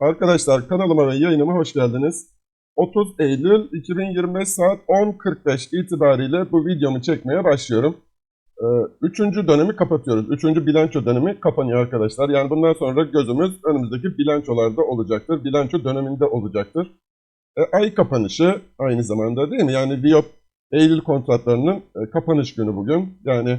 Arkadaşlar kanalıma ve yayınıma hoş geldiniz. 30 Eylül 2025 saat 10.45 itibariyle bu videomu çekmeye başlıyorum. Ee, Üçüncü dönemi kapatıyoruz. Üçüncü bilanço dönemi kapanıyor arkadaşlar. Yani bundan sonra gözümüz önümüzdeki bilançolarda olacaktır. Bilanço döneminde olacaktır. E, ay kapanışı aynı zamanda değil mi? Yani Viyop Eylül kontratlarının e, kapanış günü bugün. Yani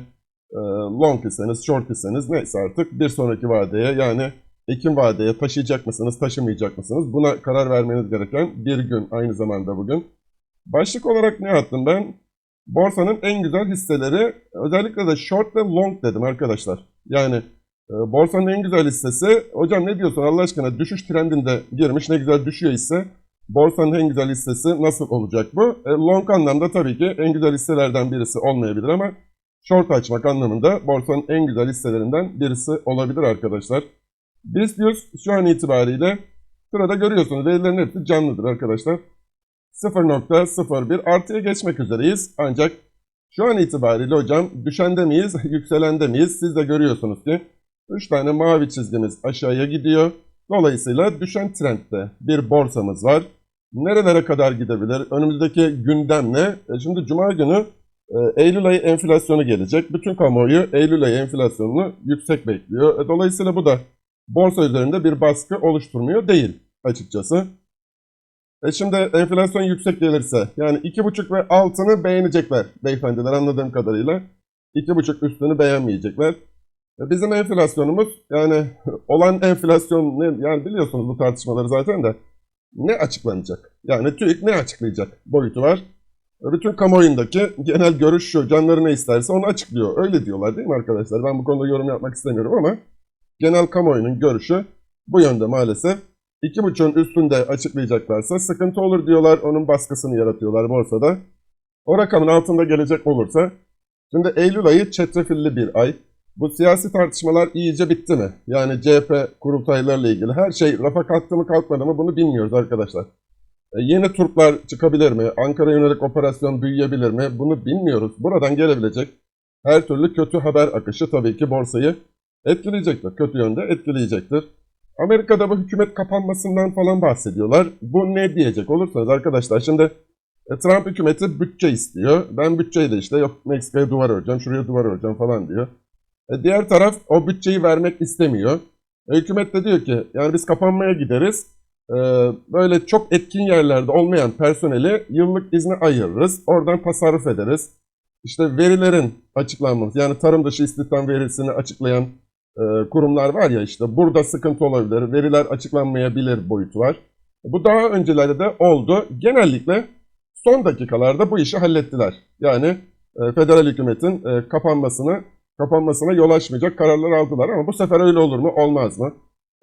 e, long iseniz, short iseniz neyse artık bir sonraki vadeye yani Ekim vadeye taşıyacak mısınız, taşımayacak mısınız? Buna karar vermeniz gereken bir gün aynı zamanda bugün. Başlık olarak ne attım ben? Borsanın en güzel hisseleri, özellikle de short ve long dedim arkadaşlar. Yani e, borsanın en güzel hissesi, hocam ne diyorsun Allah aşkına düşüş trendinde girmiş ne güzel düşüyor hisse. Borsanın en güzel hissesi nasıl olacak bu? E, long anlamda tabii ki en güzel hisselerden birisi olmayabilir ama short açmak anlamında borsanın en güzel hisselerinden birisi olabilir arkadaşlar. BIST şu an itibariyle sırada görüyorsunuz verilerin hepsi canlıdır arkadaşlar. 0.01 artıya geçmek üzereyiz. Ancak şu an itibariyle hocam düşende miyiz, yükselende miyiz? Siz de görüyorsunuz ki 3 tane mavi çizgimiz aşağıya gidiyor. Dolayısıyla düşen trendde bir borsamız var. Nerelere kadar gidebilir? Önümüzdeki gündem ne? E şimdi Cuma günü e, Eylül ayı enflasyonu gelecek. Bütün kamuoyu Eylül ayı enflasyonunu yüksek bekliyor. E, dolayısıyla bu da borsa üzerinde bir baskı oluşturmuyor değil açıkçası. E şimdi enflasyon yüksek gelirse yani 2,5 ve altını beğenecekler beyefendiler anladığım kadarıyla. 2,5 üstünü beğenmeyecekler. E bizim enflasyonumuz yani olan enflasyon ne yani biliyorsunuz bu tartışmaları zaten de ne açıklanacak? Yani TÜİK ne açıklayacak boyutu var. E bütün kamuoyundaki genel görüş şu, canları ne isterse onu açıklıyor. Öyle diyorlar değil mi arkadaşlar? Ben bu konuda yorum yapmak istemiyorum ama genel kamuoyunun görüşü bu yönde maalesef. 2.5'un üstünde açıklayacaklarsa sıkıntı olur diyorlar. Onun baskısını yaratıyorlar borsada. O rakamın altında gelecek olursa şimdi Eylül ayı çetrefilli bir ay. Bu siyasi tartışmalar iyice bitti mi? Yani CHP kurultaylarla ilgili her şey rafa kalktı mı kalkmadı mı bunu bilmiyoruz arkadaşlar. E, yeni turplar çıkabilir mi? Ankara yönelik operasyon büyüyebilir mi? Bunu bilmiyoruz. Buradan gelebilecek her türlü kötü haber akışı tabii ki borsayı etkileyecektir. Kötü yönde etkileyecektir. Amerika'da bu hükümet kapanmasından falan bahsediyorlar. Bu ne diyecek olursanız arkadaşlar şimdi e, Trump hükümeti bütçe istiyor. Ben bütçeyle işte yok Meksika'ya duvar öreceğim, şuraya duvar öreceğim falan diyor. E, diğer taraf o bütçeyi vermek istemiyor. E, hükümet de diyor ki yani biz kapanmaya gideriz. E, böyle çok etkin yerlerde olmayan personeli yıllık izne ayırırız. Oradan tasarruf ederiz. İşte verilerin açıklanması yani tarım dışı istihdam verisini açıklayan kurumlar var ya işte burada sıkıntı olabilir, veriler açıklanmayabilir boyutu var. Bu daha öncelerde de oldu. Genellikle son dakikalarda bu işi hallettiler. Yani e, federal hükümetin e, kapanmasını kapanmasına yol açmayacak kararlar aldılar ama bu sefer öyle olur mu olmaz mı?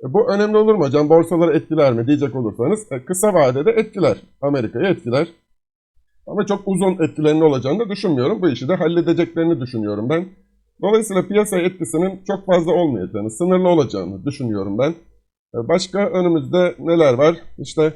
E, bu önemli olur mu hocam? Borsaları etkiler mi diyecek olursanız e, kısa vadede etkiler. Amerika'yı etkiler. Ama çok uzun etkilerinin olacağını da düşünmüyorum. Bu işi de halledeceklerini düşünüyorum ben. Dolayısıyla piyasa etkisinin çok fazla olmayacağını, sınırlı olacağını düşünüyorum ben. E, Başka önümüzde neler var? İşte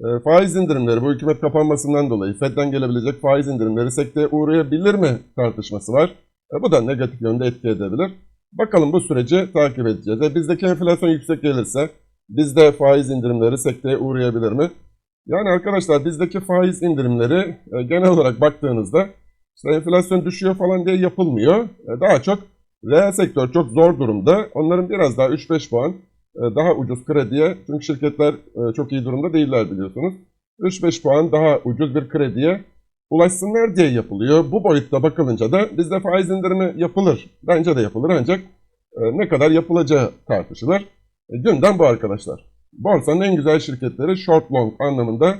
e, faiz indirimleri, bu hükümet kapanmasından dolayı Fed'den gelebilecek faiz indirimleri sekteye uğrayabilir mi tartışması var. E, Bu da negatif yönde etki edebilir. Bakalım bu süreci takip edeceğiz. E, Bizdeki enflasyon yüksek gelirse bizde faiz indirimleri sekteye uğrayabilir mi? Yani arkadaşlar bizdeki faiz indirimleri genel olarak baktığınızda işte enflasyon düşüyor falan diye yapılmıyor. E, Daha çok reel sektör çok zor durumda. Onların biraz daha 3-5 puan e, daha ucuz krediye çünkü şirketler e, çok iyi durumda değiller biliyorsunuz. 3-5 puan daha ucuz bir krediye ulaşsınlar diye yapılıyor. Bu boyutta bakılınca da bizde faiz indirimi yapılır. Bence de yapılır ancak ne kadar yapılacağı tartışılır. Gündem bu arkadaşlar. Borsanın en güzel şirketleri short long anlamında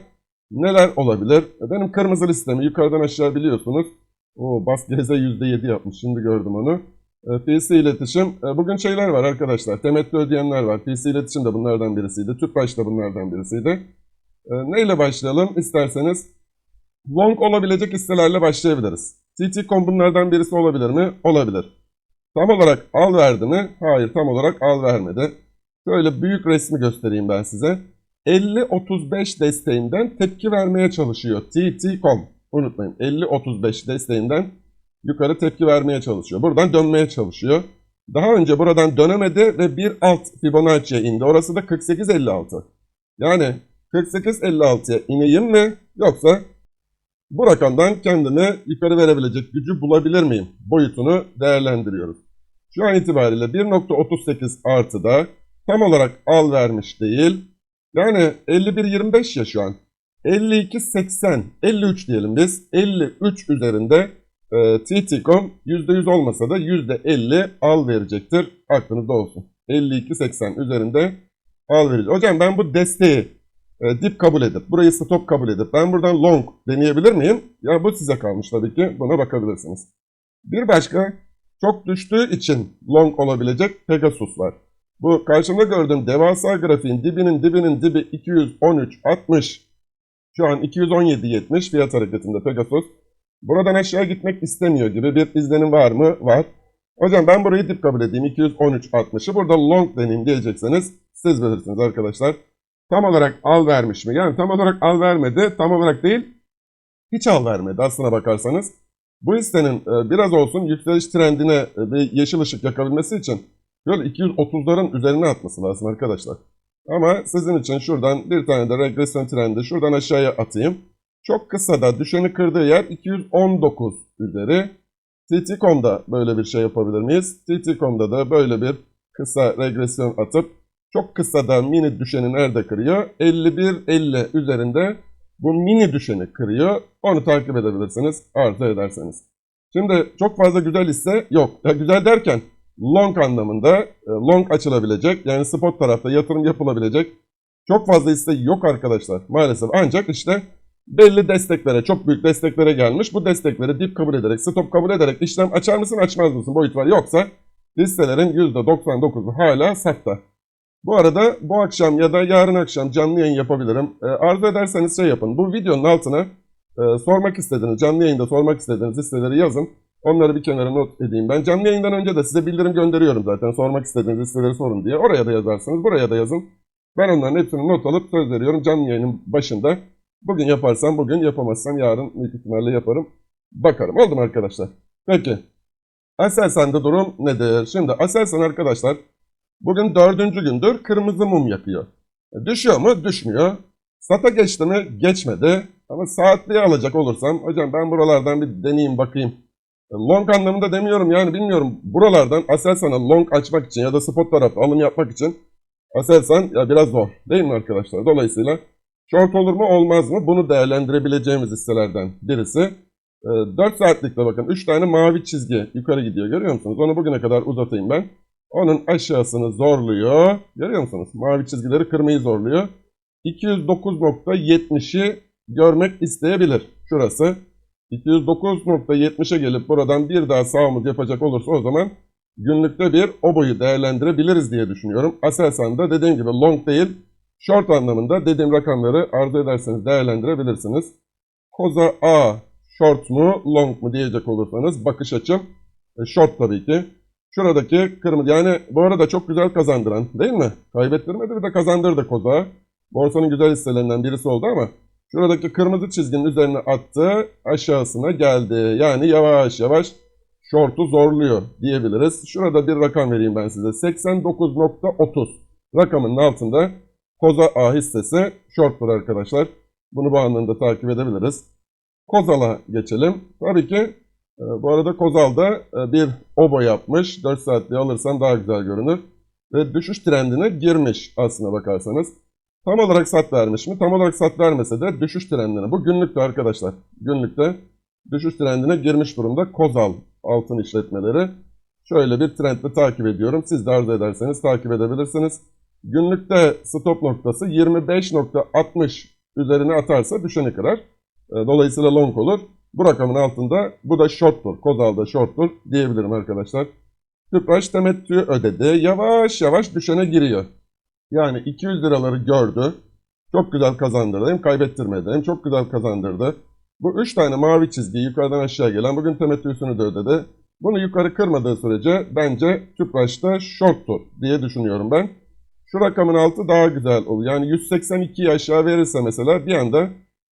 neler olabilir? Benim kırmızı listemi yukarıdan aşağı biliyorsunuz. O Bas GZ %7 yapmış. Şimdi gördüm onu. E, PC iletişim. E, Bugün şeyler var arkadaşlar. Temettü ödeyenler var. PC iletişim de bunlardan birisiydi. Tüpraş da bunlardan birisiydi. E, Neyle başlayalım isterseniz? Long olabilecek hisselerle başlayabiliriz. TT.com bunlardan birisi olabilir mi? Olabilir. Tam olarak al verdi mi? Hayır tam olarak al vermedi. Şöyle büyük resmi göstereyim ben size. 50-35 desteğinden tepki vermeye çalışıyor TT.com. Unutmayın 50-35 desteğinden yukarı tepki vermeye çalışıyor. Buradan dönmeye çalışıyor. Daha önce buradan dönemedi ve bir alt Fibonacci'ye indi. Orası da 48.56. Yani 48.56'ya ineyim mi yoksa bu rakamdan kendime yukarı verebilecek gücü bulabilir miyim? Boyutunu değerlendiriyoruz. Şu an itibariyle 1.38 artıda tam olarak al vermiş değil. Yani 51.25 ya şu an. 52.80, 53 diyelim biz. 53 üzerinde e, TT.com %100 olmasa da %50 al verecektir. Aklınızda olsun. 52.80 üzerinde al verecek. Hocam ben bu desteği e, dip kabul edip, burayı stop kabul edip ben buradan long deneyebilir miyim? Ya bu size kalmış tabii ki. Buna bakabilirsiniz. Bir başka çok düştüğü için long olabilecek Pegasus var. Bu karşımda gördüğüm devasa grafiğin dibinin dibinin dibi 213.60 şu an 217.70 fiyat hareketinde Pegasus. Buradan aşağı gitmek istemiyor gibi bir izlenim var mı? Var. Hocam ben burayı dip kabul edeyim 213.60'ı. Burada long deneyim diyecekseniz siz bilirsiniz arkadaşlar. Tam olarak al vermiş mi? Yani tam olarak al vermedi. Tam olarak değil. Hiç al vermedi aslına bakarsanız. Bu hissenin e, biraz olsun yükseliş trendine e, bir yeşil ışık yakabilmesi için böyle 230'ların üzerine atması lazım arkadaşlar. Ama sizin için şuradan bir tane de regresyon trendi şuradan aşağıya atayım. Çok kısa da düşeni kırdığı yer 219 üzeri. TT.com'da böyle bir şey yapabilir miyiz? TT.com'da da böyle bir kısa regresyon atıp çok kısa da mini düşeni nerede kırıyor? 51-50 üzerinde bu mini düşeni kırıyor. Onu takip edebilirsiniz arzu ederseniz. Şimdi çok fazla güzel hisse yok. Ya güzel derken long anlamında e, long açılabilecek yani spot tarafta yatırım yapılabilecek çok fazla hisse yok arkadaşlar maalesef. Ancak işte belli desteklere, çok büyük desteklere gelmiş. Bu destekleri dip kabul ederek, stop kabul ederek işlem açar mısın, açmaz mısın boyut var. Yoksa hisselerin %99'u hala satta. Bu arada bu akşam ya da yarın akşam canlı yayın yapabilirim. E, arzu ederseniz şey yapın. Bu videonun altına e, sormak istediğiniz, canlı yayında sormak istediğiniz hisseleri yazın. Onları bir kenara not edeyim ben. Canlı yayından önce de size bildirim gönderiyorum zaten. Sormak istediğiniz hisseleri sorun diye. Oraya da yazarsınız, buraya da yazın. Ben onların hepsini not alıp söz veriyorum canlı yayının başında. Bugün yaparsam bugün, yapamazsam yarın büyük ihtimalle yaparım. Bakarım. Oldu mu arkadaşlar? Peki. Aselsan'da durum nedir? Şimdi Aselsan arkadaşlar bugün dördüncü gündür kırmızı mum yakıyor. E, Düşüyor mu? Düşmüyor. Sata geçti mi? Geçmedi. Ama saatliği alacak olursam, hocam ben buralardan bir deneyeyim bakayım. Long anlamında demiyorum yani bilmiyorum. Buralardan Aselsan'a long açmak için ya da spot tarafta alım yapmak için Aselsan ya biraz zor değil mi arkadaşlar? Dolayısıyla short olur mu olmaz mı? Bunu değerlendirebileceğimiz hisselerden birisi. E, 4 saatlikte bakın 3 tane mavi çizgi yukarı gidiyor görüyor musunuz? Onu bugüne kadar uzatayım ben. Onun aşağısını zorluyor. Görüyor musunuz? Mavi çizgileri kırmayı zorluyor. 209.70'i görmek isteyebilir. Şurası. 209.70'e gelip buradan bir daha sağımız yapacak olursa o zaman günlükte bir o değerlendirebiliriz diye düşünüyorum. Aselsan'da dediğim gibi long değil, short anlamında dediğim rakamları arzu ederseniz değerlendirebilirsiniz. Koza A short mu long mu diyecek olursanız bakış açım e, short tabii ki. Şuradaki kırmızı yani bu arada çok güzel kazandıran değil mi? Kaybettirmedi bir de kazandırdı Koza. Borsanın güzel hisselerinden birisi oldu ama şuradaki kırmızı çizginin üzerine attı aşağısına geldi. Yani yavaş yavaş short'u zorluyor diyebiliriz. Şurada bir rakam vereyim ben size. 89.30 rakamının altında Koza A hissesi short'tur arkadaşlar. Bunu bu anlamda takip edebiliriz. Kozal'a geçelim. Tabii ki e, bu arada Kozal'da e, bir obo yapmış. 4 saatliği alırsan daha güzel görünür. Ve düşüş trendine girmiş aslına bakarsanız. Tam olarak sat vermiş mi? Tam olarak sat vermese de düşüş trendine. Bu günlükte arkadaşlar. Günlükte düşüş trendine girmiş durumda Kozal altın işletmeleri. Şöyle bir trendle takip ediyorum. Siz de arzu ederseniz takip edebilirsiniz. Günlükte stop noktası 25.60 üzerine atarsa düşeni kırar. E, Dolayısıyla long olur. Bu rakamın altında bu da shorttur. Kozal'da shorttur diyebilirim arkadaşlar. Tüpraş temettü ödedi. Yavaş yavaş düşene giriyor. Yani 200 liraları gördü. Çok güzel kazandırdı. Hem kaybettirmedi hem çok güzel kazandırdı. Bu 3 tane mavi çizgi yukarıdan aşağı gelen bugün temettüsünü de ödedi. Bunu yukarı kırmadığı sürece bence Tüpraş'ta shorttur diye düşünüyorum ben. Şu rakamın altı daha güzel oluyor. Yani 182'yi aşağı verirse mesela bir anda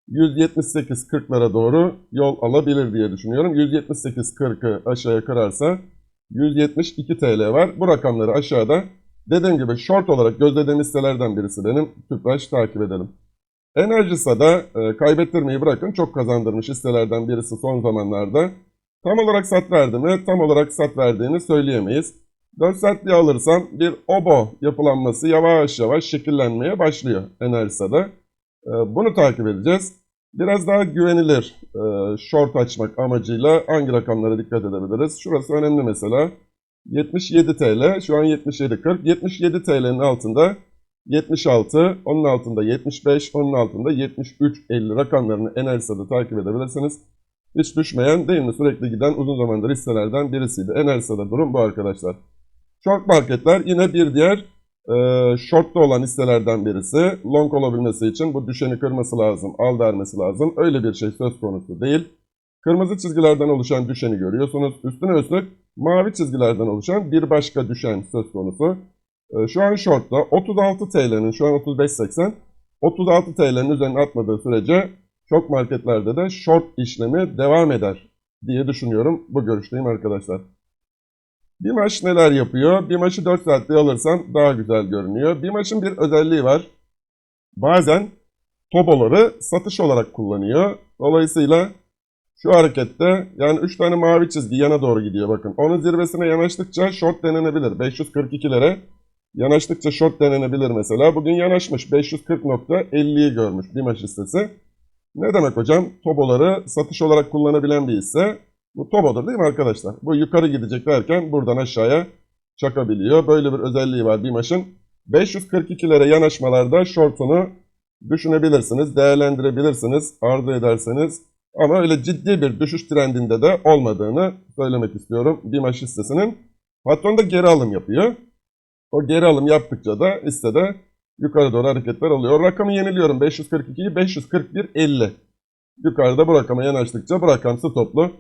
178-40'lara doğru yol alabilir diye düşünüyorum. 178-40'ı aşağıya kırarsa 172 TL var. Bu rakamları aşağıda Dediğim gibi short olarak gözlediğim hisselerden birisi benim. Tüpraş takip edelim. Enerjisa'da e, kaybettirmeyi bırakın çok kazandırmış hisselerden birisi son zamanlarda. Tam olarak sat verdi mi? Tam olarak sat verdiğini söyleyemeyiz. 4 saatliği alırsam bir obo yapılanması yavaş yavaş şekillenmeye başlıyor Enerjisa'da. E, bunu takip edeceğiz. Biraz daha güvenilir e, short açmak amacıyla hangi rakamlara dikkat edebiliriz? Şurası önemli mesela. 77 TL, şu an 77.40. 77 TL'nin altında 76, onun altında 75, onun altında 73.50 rakamlarını Enerjisa'da takip edebilirsiniz. Hiç düşmeyen değil mi? Sürekli giden uzun zamandır hisselerden birisiydi. Enerjisa'da durum bu arkadaşlar. Short marketler yine bir diğer e, shortta olan hisselerden birisi. Long olabilmesi için bu düşeni kırması lazım, al vermesi lazım. Öyle bir şey söz konusu değil. Kırmızı çizgilerden oluşan düşeni görüyorsunuz. Üstüne üstlük mavi çizgilerden oluşan bir başka düşen söz konusu. Ee, Şu an shortta 36 TL'nin şu an 35.80 36 TL'nin üzerine atmadığı sürece çok marketlerde de short işlemi devam eder diye düşünüyorum. Bu görüşteyim arkadaşlar. Bimaş neler yapıyor? Bimaş'ı 4 saatte alırsam daha güzel görünüyor. Bimaş'ın bir özelliği var. Bazen toboları satış olarak kullanıyor. Dolayısıyla şu harekette yani 3 tane mavi çizgi yana doğru gidiyor bakın. Onun zirvesine yanaştıkça short denenebilir. 542'lere yanaştıkça short denenebilir mesela. Bugün yanaşmış 540.50'yi görmüş Bimaş hissesi. Ne demek hocam? Toboları satış olarak kullanabilen bir hisse. Bu tobodur değil mi arkadaşlar? Bu yukarı gidecek derken buradan aşağıya çakabiliyor. Böyle bir özelliği var Bimaş'ın. 542'lere yanaşmalarda short'unu düşünebilirsiniz, değerlendirebilirsiniz, arzu ederseniz. Ama öyle ciddi bir düşüş trendinde de olmadığını söylemek istiyorum Bimaş hissesinin. Patron da geri alım yapıyor. O geri alım yaptıkça da hissede yukarı doğru hareketler oluyor. O rakamı yeniliyorum. 542'yi 541.50. Yukarıda bu rakama yanaştıkça bu rakam stoplu.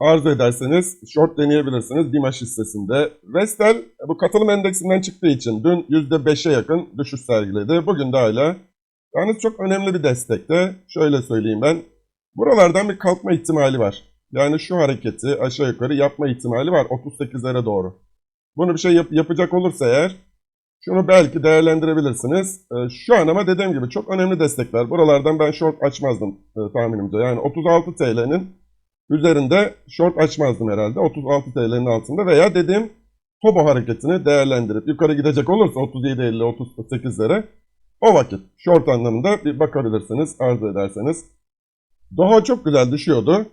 Arzu ederseniz short deneyebilirsiniz Dimaş hissesinde. Vestel bu katılım endeksinden çıktığı için dün %5'e yakın düşüş sergiledi. Bugün de hala. Yalnız çok önemli bir destekte. Şöyle söyleyeyim ben. Buralardan bir kalkma ihtimali var. Yani şu hareketi aşağı yukarı yapma ihtimali var 38'lere doğru. Bunu bir şey yap- yapacak olursa eğer şunu belki değerlendirebilirsiniz. Ee, şu an ama dediğim gibi çok önemli destekler. Buralardan ben short açmazdım e, tahminimce. Yani 36 TL'nin üzerinde short açmazdım herhalde. 36 TL'nin altında veya dediğim Tobo hareketini değerlendirip yukarı gidecek olursa 37.50 38'lere o vakit short anlamında bir bakabilirsiniz arzu ederseniz. Doha çok güzel düşüyordu.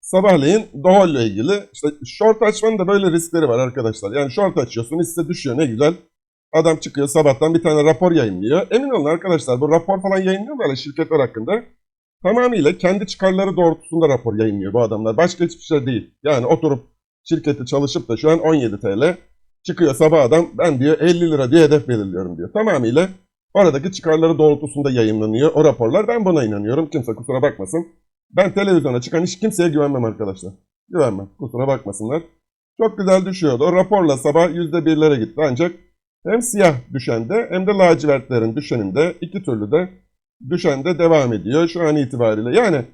Sabahleyin Doha ile ilgili işte short açmanın da böyle riskleri var arkadaşlar. Yani short açıyorsun hisse düşüyor ne güzel. Adam çıkıyor sabahtan bir tane rapor yayınlıyor. Emin olun arkadaşlar bu rapor falan yayınlıyor böyle şirketler hakkında. Tamamıyla kendi çıkarları doğrultusunda rapor yayınlıyor bu adamlar. Başka hiçbir şey değil. Yani oturup şirketi çalışıp da şu an 17 TL. Çıkıyor sabah adam ben diyor 50 lira diye hedef belirliyorum diyor. Tamamıyla oradaki çıkarları doğrultusunda yayınlanıyor o raporlar. Ben buna inanıyorum. Kimse kusura bakmasın. Ben televizyona çıkan hiç kimseye güvenmem arkadaşlar. Güvenmem. Kusura bakmasınlar. Çok güzel düşüyordu. O raporla sabah %1'lere gitti ancak hem siyah düşende hem de lacivertlerin düşeninde iki türlü de düşende devam ediyor şu an itibariyle. Yani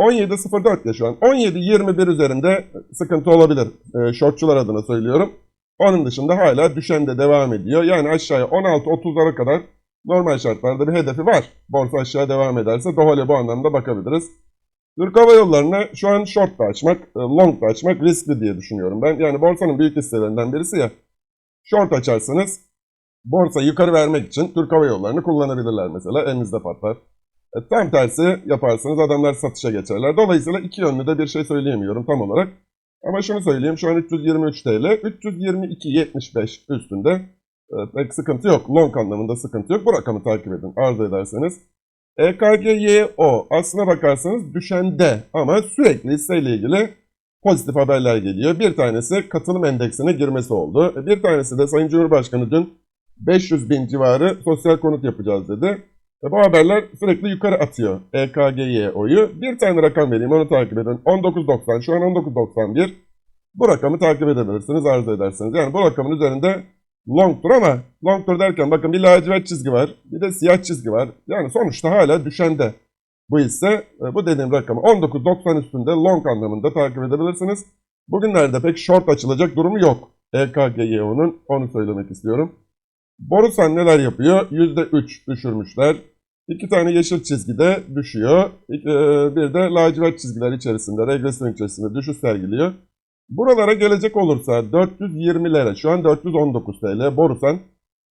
17.04 ya şu an. 17.21 üzerinde sıkıntı olabilir. E, shortçular adına söylüyorum. Onun dışında hala düşende devam ediyor. Yani aşağıya 16.30'lara kadar normal şartlarda bir hedefi var. Borsa aşağı devam ederse Dohale bu anlamda bakabiliriz. Türk Hava Yolları'na şu an short da açmak, e, long da açmak riskli diye düşünüyorum ben. Yani borsanın büyük hisselerinden birisi ya. Short açarsanız borsa yukarı vermek için Türk Hava Yolları'nı kullanabilirler mesela. Elinizde patlar. E, tam tersi yaparsanız adamlar satışa geçerler. Dolayısıyla iki yönlü de bir şey söyleyemiyorum tam olarak. Ama şunu söyleyeyim şu an 323 TL. 322.75 üstünde pek sıkıntı yok. Long anlamında sıkıntı yok. Bu rakamı takip edin arzu ederseniz. E EKGYO aslına bakarsanız düşende ama sürekli hisseyle ilgili pozitif haberler geliyor. Bir tanesi katılım endeksine girmesi oldu. E, Bir tanesi de Sayın Cumhurbaşkanı dün 500 bin civarı sosyal konut yapacağız dedi. Ve bu haberler sürekli yukarı atıyor E EKGYO'yu. Bir tane rakam vereyim onu takip edin. 19.90 şu an 19.91. Bu rakamı takip edebilirsiniz arzu ederseniz. Yani bu rakamın üzerinde longtur ama longtur derken bakın bir lacivert çizgi var. Bir de siyah çizgi var. Yani sonuçta hala düşende bu hisse. E, Bu dediğim rakamı 19.90 üstünde long anlamında takip edebilirsiniz. Bugünlerde pek short açılacak durumu yok. EKGYO'nun onu söylemek istiyorum. Borusan neler yapıyor? %3 düşürmüşler. İki tane yeşil çizgide düşüyor. E, Bir de lacivert çizgiler içerisinde, regresyon içerisinde düşüş sergiliyor. Buralara gelecek olursa 420'lere, şu an 419 TL Borusan.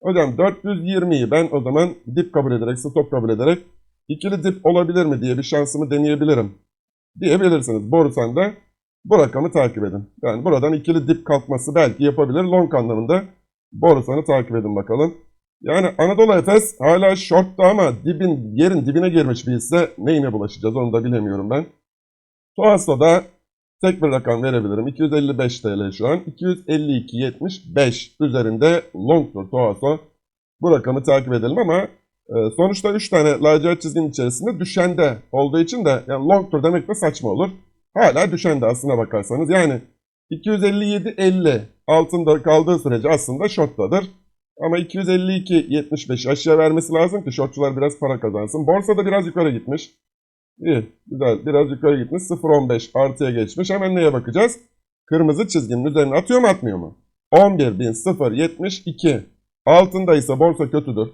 Hocam 420'yi ben o zaman dip kabul ederek, stop kabul ederek ikili dip olabilir mi diye bir şansımı deneyebilirim diyebilirsiniz. Borusan'da bu rakamı takip edin. Yani buradan ikili dip kalkması belki yapabilir. Long anlamında Borusan'ı takip edin bakalım. Yani Anadolu Efes hala shortta ama dibin yerin dibine girmiş bir hisse neyine bulaşacağız onu da bilemiyorum ben. Toasto'da tek bir rakam verebilirim. 255 TL şu an. 252.75 üzerinde longtur Toasto. Bu rakamı takip edelim ama e, sonuçta 3 tane lacivert çizginin içerisinde düşende olduğu için de yani longtur demek de saçma olur. Hala düşende aslına bakarsanız. Yani 257.50 altında kaldığı sürece aslında shorttadır. Ama 252.75 aşağı vermesi lazım ki shortçular biraz para kazansın. Borsada biraz yukarı gitmiş. İyi, güzel. Biraz yukarı gitmiş. 0.15 artıya geçmiş. Hemen neye bakacağız? Kırmızı çizginin üzerine atıyor mu atmıyor mu? 11.072. Altında ise borsa kötüdür.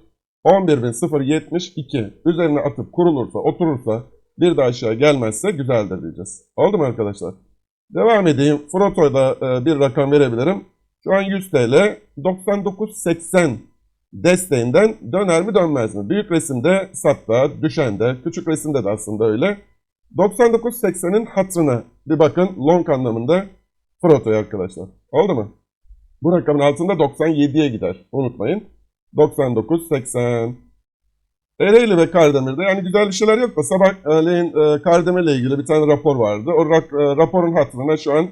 11.072. Üzerine atıp kurulursa, oturursa, bir de aşağı gelmezse güzeldir diyeceğiz. Oldu mu arkadaşlar? Devam edeyim. Froto'da e, bir rakam verebilirim. Şu an 100 TL. 99.80 desteğinden döner mi dönmez mi? Büyük resimde satta, düşende, küçük resimde de aslında öyle. 99.80'in hatırına bir bakın long anlamında Froto'ya arkadaşlar. Oldu mu? Bu rakamın altında 97'ye gider. Unutmayın. 99.80. Ereğli ve Kardemir'de yani güzel bir şeyler yok da sabahleyin e, Kardemir'le ilgili bir tane rapor vardı. O e, raporun hatırına şu an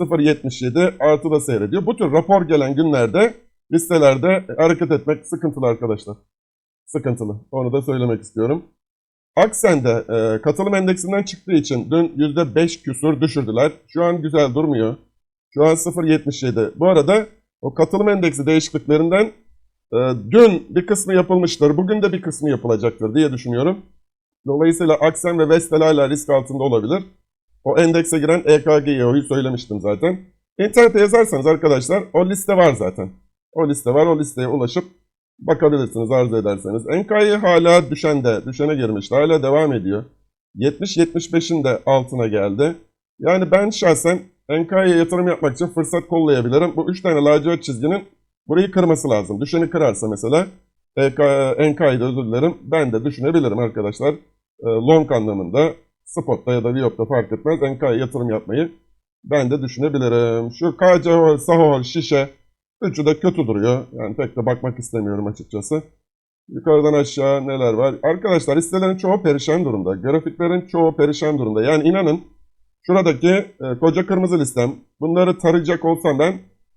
0.77 artıda seyrediyor. Bu tür rapor gelen günlerde listelerde hareket etmek sıkıntılı arkadaşlar. Sıkıntılı. Onu da söylemek istiyorum. Aksen'de e, katılım endeksinden çıktığı için dün %5 küsur düşürdüler. Şu an güzel durmuyor. Şu an 0.77. Bu arada o katılım endeksi değişikliklerinden e, dün bir kısmı yapılmıştır. Bugün de bir kısmı yapılacaktır diye düşünüyorum. Dolayısıyla Aksen ve Vestel hala risk altında olabilir. O endekse giren EKG'yi söylemiştim zaten. İnternete yazarsanız arkadaşlar o liste var zaten. O liste var. O listeye ulaşıp bakabilirsiniz arzu ederseniz. Enkai hala düşende. Düşene girmişti. Hala devam ediyor. 70-75'in de altına geldi. Yani ben şahsen Enkai'ye yatırım yapmak için fırsat kollayabilirim. Bu 3 tane lacivert çizginin burayı kırması lazım. Düşeni kırarsa mesela Enkai'de özür dilerim. Ben de düşünebilirim arkadaşlar. E, Long anlamında spotta ya da Viyop'ta fark etmez. Enkai'ye yatırım yapmayı ben de düşünebilirim. Şu KCO, Sahol, Şişe Üçü de kötü duruyor. Yani pek de bakmak istemiyorum açıkçası. Yukarıdan aşağı neler var? Arkadaşlar listelerin çoğu perişan durumda. Grafiklerin çoğu perişan durumda. Yani inanın şuradaki e, koca kırmızı listem. Bunları tarayacak olsam ben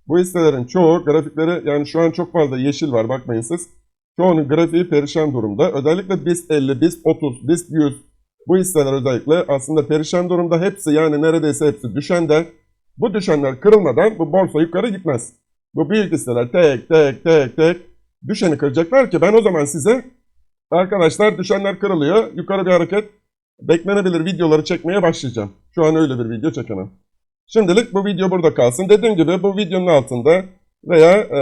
bu listelerin çoğu grafikleri yani şu an çok fazla yeşil var bakmayın siz. Çoğunun grafiği perişan durumda. Özellikle BIST 50, BIST 30, BIST 100 bu hisseler özellikle aslında perişan durumda. Hepsi yani neredeyse hepsi düşende. Bu düşenler kırılmadan bu borsa yukarı gitmez. Bu hisseler tek tek tek tek düşeni kıracaklar ki ben o zaman size arkadaşlar düşenler kırılıyor. Yukarı bir hareket beklenebilir videoları çekmeye başlayacağım. Şu an öyle bir video çekemem. Şimdilik bu video burada kalsın. Dediğim gibi bu videonun altında veya e,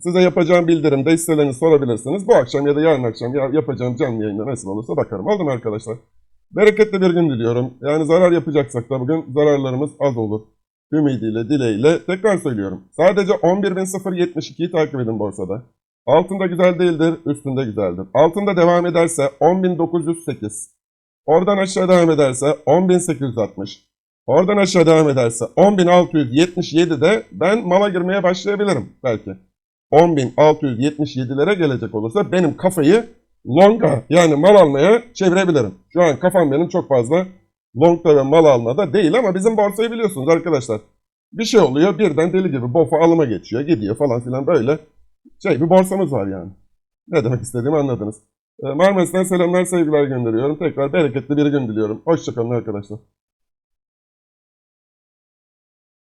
size yapacağım bildirimde hisselerinizi sorabilirsiniz. Bu akşam ya da yarın akşam ya- yapacağım canlı yayında nasıl olursa bakarım. Oldu mu arkadaşlar? Bereketli bir gün diliyorum. Yani zarar yapacaksak da bugün zararlarımız az olur ümidiyle, dileğiyle tekrar söylüyorum. Sadece 11.072'yi takip edin borsada. Altında güzel değildir, üstünde güzeldir. Altında devam ederse 10.908. Oradan aşağı devam ederse 10.860. Oradan aşağı devam ederse 10.677'de ben mala girmeye başlayabilirim belki. 10.677'lere gelecek olursa benim kafayı longa yani mal almaya çevirebilirim. Şu an kafam benim çok fazla longda ve mal almada değil ama bizim borsayı biliyorsunuz arkadaşlar. Bir şey oluyor birden deli gibi bofa alıma geçiyor gidiyor falan filan böyle şey bir borsamız var yani. Ne demek istediğimi anladınız. Ee, Marmaris'ten selamlar sevgiler gönderiyorum. Tekrar bereketli bir gün diliyorum. Hoşçakalın arkadaşlar.